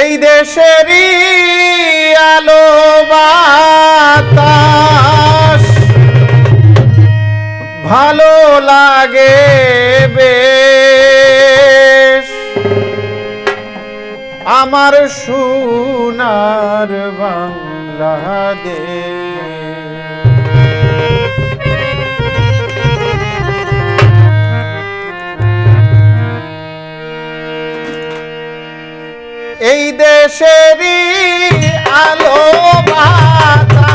এই দেশেরই আলো বাতাস। ভালো লাগে বেশ। আমার সোনার বাংলাদেশ। দেশেরই আলো বাতা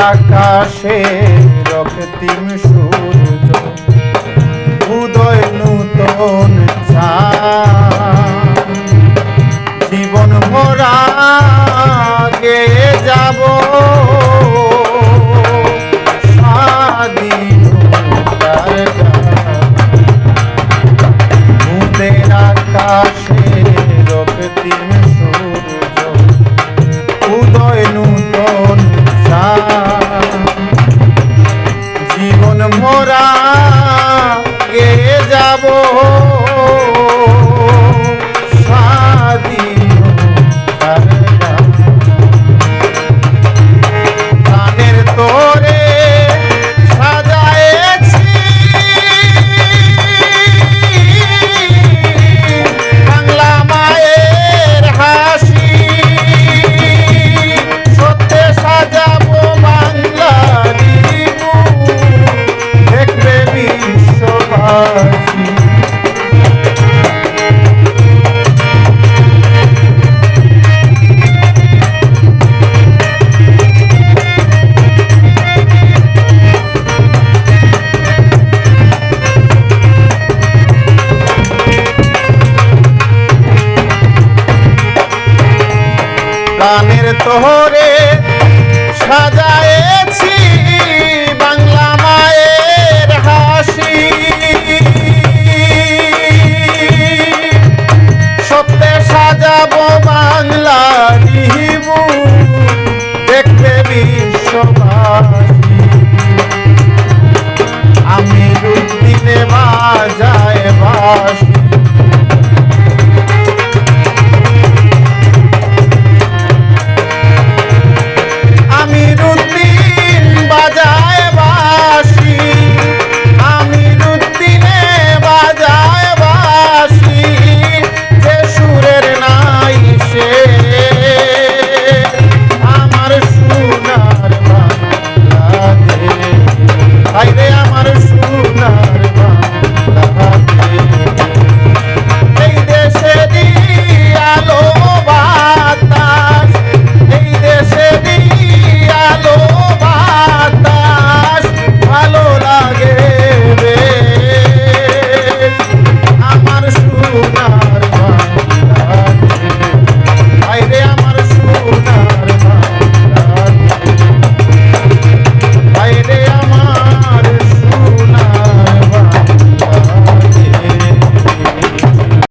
আকাশে রক্তিম সূর্য উদয় নূতন জীবন ভরা গে যাব স্বাধীন আকাশে রক্তিম শহরে